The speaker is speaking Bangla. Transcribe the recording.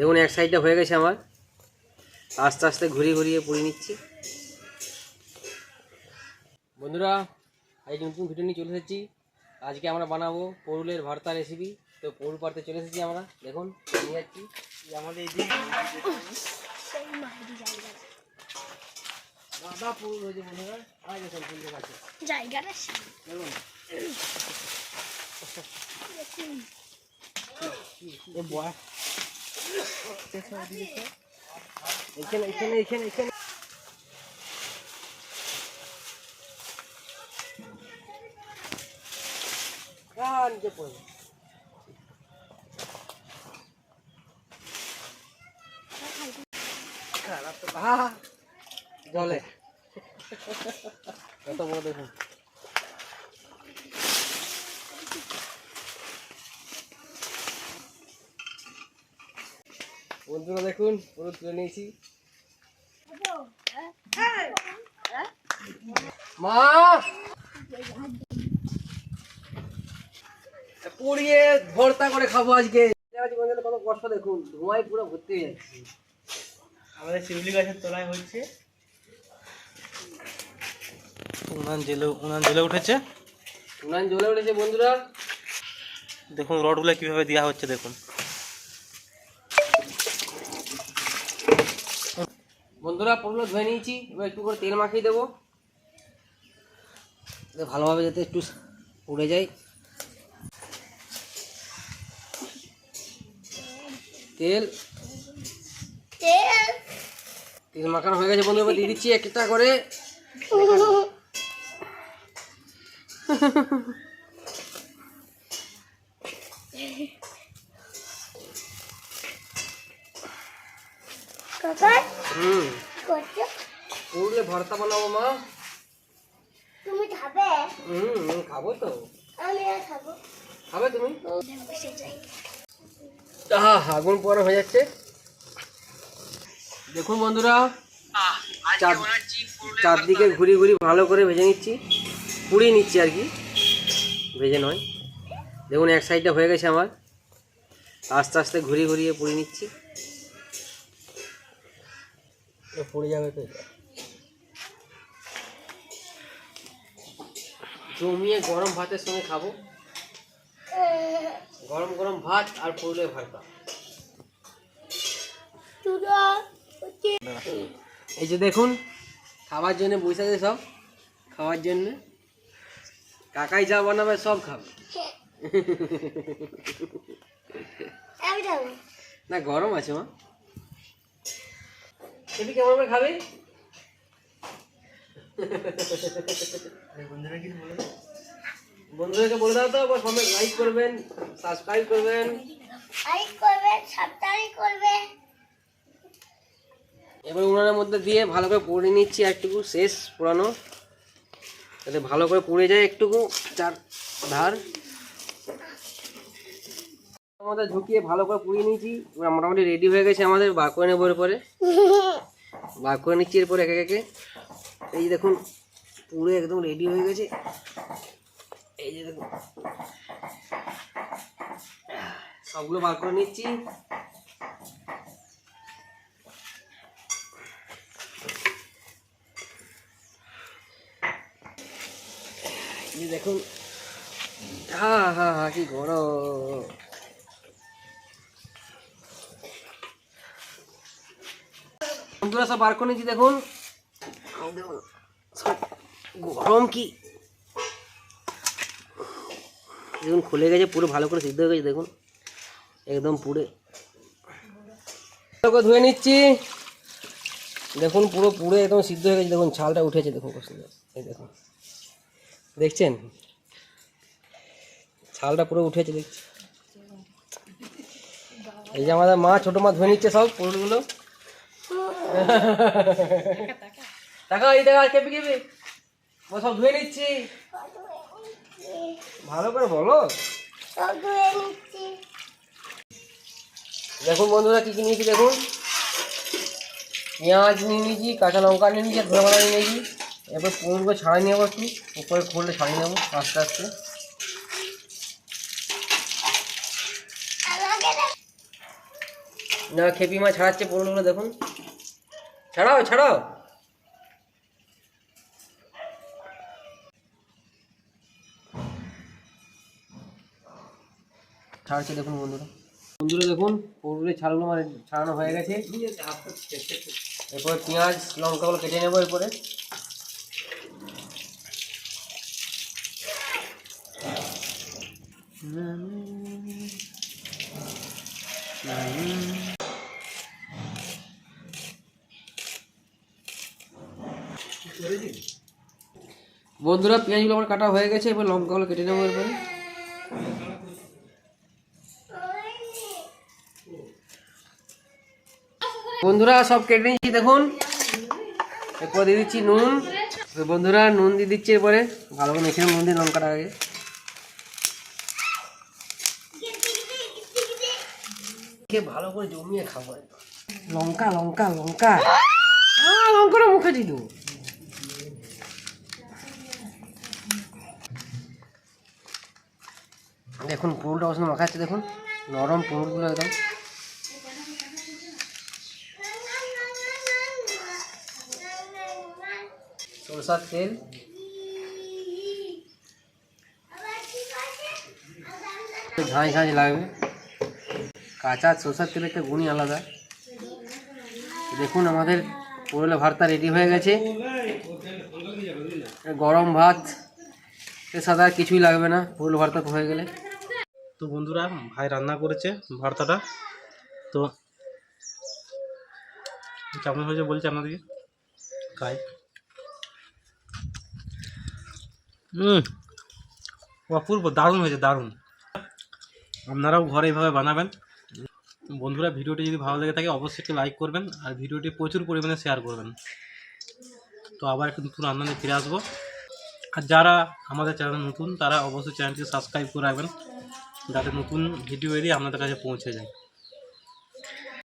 দেখুন এক সাইডটা হয়ে গেছে আমার। আস্তে আস্তে ঘুরিয়ে ঘুরিয়ে পুড়ে নিচ্ছি। বন্ধুরা আজ নতুন ভিডিও নিয়ে চলে এসেছি। আজকে আমরা বানাবো পরুলের ভর্তা রেসিপি তো পরুল পাড়তে চলে এসেছি আমরা। দেখুন নিয়ে যাচ্ছি। এই আমাদের এই যে বাবা পরুল হয়েছে বন্ধুরা। ফুল জায়গাটা দেখুন। এখানে এখানে এখানে এখানে। আহ, নিচে পড়ে খারাপ তো জলে। কত বড় দেখুন। বন্ধুরা দেখুন পুরো তুলে নিয়েছি। মা! পুড়িয়ে ভর্তা করে খাব আজকে। কত কষ্ট দেখুন। ধোঁয়ায় পুরো ভর্তি হয়ে যাচ্ছে আমাদের শিউলি গাছের তলায় হচ্ছে। উনান জেলে উনান জেলে উঠেছে। উনান জ্বলে উঠেছে বন্ধুরা। দেখুন রডগুলো কীভাবে দেওয়া হচ্ছে দেখুন। বন্ধুরা পুরো ধুয়ে নিয়েছি। এবার একটু করে তেল মাখিয়ে দেবো। ভালোভাবে যাতে একটু পুড়ে যায়। তেল। তেল। মাখানো হয়ে গেছে বন্ধু দিয়ে দিচ্ছি একটা করে। হুম। পুরুলে ভর্তা বানাবো মা। তুমি খাবে? হুম খাব তো। আমি খাব। খাবে তুমি? আহা আগুন পরে হয়ে যাচ্ছে। দেখুন বন্ধুরা চার- চারদিকে ঘুরি ঘুরি ভালো করে ভেজে নিচ্ছি। পুড়িয়ে নিচ্ছি আর কি। ভেজে নয়। দেখুন এক সাইডটা হয়ে গেছে আমার। আস্তে আস্তে ঘুরিয়ে ঘুরিয়ে পুড়িয়ে নিচ্ছি। পুড়ে যাবে তো। জমিয়ে গরম ভাতের সঙ্গে খাব। গরম গরম ভাত আর চুড়া হচ্ছে এই যে দেখুন খাবার জন্য বসে আছে সব। খাওয়ার জন্য কাকাই যা বানাবে সব খাবে। না গরম আছে মা। তুমি কেমন করে খাবে? বন্ধুরা কি বলে বন্ধুদেরকে বলে দাও তো আবার সবাই লাইক করবেন সাবস্ক্রাইব করবেন। আই করবে সাবধানে করবে এবার উনানের মধ্যে দিয়ে ভালো করে পুড়ে নিচ্ছি একটুকু শেষ পুরানো। যাতে ভালো করে পুড়ে যায় একটুকু চার ধার। আমাদের ঝুঁকিয়ে ভালো করে পুড়িয়ে নিয়েছি মোটামুটি রেডি হয়ে গেছে আমাদের বার করে নেব এরপরে। বার করে নিচ্ছি এরপর একে একে। এই দেখুন, পুরো একদম রেডি হয়ে গেছে। এই যে দেখুন। সবগুলো বার করে নিচ্ছি। দেখুন। হা হা হা, কি গরম। বন্ধুরা সব বার করে নিয়েছি দেখুন। গরম কি। দেখুন, খুলে গেছে, পুরো ভালো করে সিদ্ধ হয়ে গেছে, দেখুন। একদম ভালো করে ধুয়ে নিচ্ছি। দেখুন, পুরো পুড়ে একদম সিদ্ধ হয়ে গেছে, দেখুন, ছালটা উঠেছে, দেখুন এই দেখুন। দেখছেন? ছালটা পুরো উঠেছে দেখছি এই যে আমাদের মা, ছোট মা ধুয়ে নিচ্ছে সব পুরোগুলো। এই ও সব ধুয়ে নিচ্ছি। ভালো করে বলো। দেখুন বন্ধুরা, কী কী নিয়েছি দেখুন। পেঁয়াজ নিয়ে নিয়েছি, কাঁচা লঙ্কা নিয়ে নিয়েছি ধনে পাতা নিয়ে নিয়েছি। এরপর পুরোগুলো ছাড়াই নেব একটু, উপরে খুললে ছাড়িয়ে নেব, আস্তে আস্তে। না, খেপি মাছ ছাড়াচ্ছে পড়ুগুলো দেখুন। ছাড়াও ছাড়াও। ছাড়ছে দেখুন বন্ধুরা। বন্ধুরা দেখুন পড়ুরে ছাড়গুলো মানে ছাড়ানো হয়ে গেছে। এরপর পেঁয়াজ লঙ্কাগুলো কেটে নেব এরপরে। বন্ধুরা পেঁয়াজগুলো আমার কাটা হয়ে গেছে, এবার লঙ্কাগুলো কেটে নেব এরপরে বন্ধুরা, সব কেটে নিয়েছি, দেখুন। এরপর দিয়ে দিচ্ছি নুন। বন্ধুরা, নুন দিয়ে দিচ্ছি এরপরে ভালো করে মেখে নুন দিয়ে লঙ্কাটা আগে। ভালো করে জমিয়ে খাব লঙ্কা লঙ্কা লঙ্কা। লঙ্কাটা মুখে দিল দেখুন পুরুলটা ওখানে মাখাচ্ছে, দেখুন। নরম পুরুলগুলো একদম। সরষার তেল। ঝাঁঝ ঝাঁঝ লাগবে। কাঁচা সরষার তেলের একটা গুণই আলাদা। দেখুন, আমাদের পুরোলে ভাতটা রেডি হয়ে গেছে। গরম ভাত, এর আর কিছুই লাগবে না। পুরোলে ভাতটা হয়ে গেলে। তো বন্ধুরা ভাই রান্না করেছে ভর্তাটা। তো কেমন হয়েছে বলছে আপনাদেরকে? খাই। হুম অপূর্ব দারুণ হয়েছে দারুণ। আপনারাও ঘরে এইভাবে বানাবেন। বন্ধুরা ভিডিওটি যদি ভালো লেগে থাকে অবশ্যই একটু লাইক করবেন আর ভিডিওটি প্রচুর পরিমাণে শেয়ার করবেন। তো আবার একটু নতুন রান্না নিয়ে ফিরে আসব। আর যারা আমাদের চ্যানেল নতুন তারা অবশ্যই চ্যানেলটিকে সাবস্ক্রাইব করে রাখবেন। যাতে নতুন ভিডিও এলে আপনাদের কাছে পৌঁছে যায়।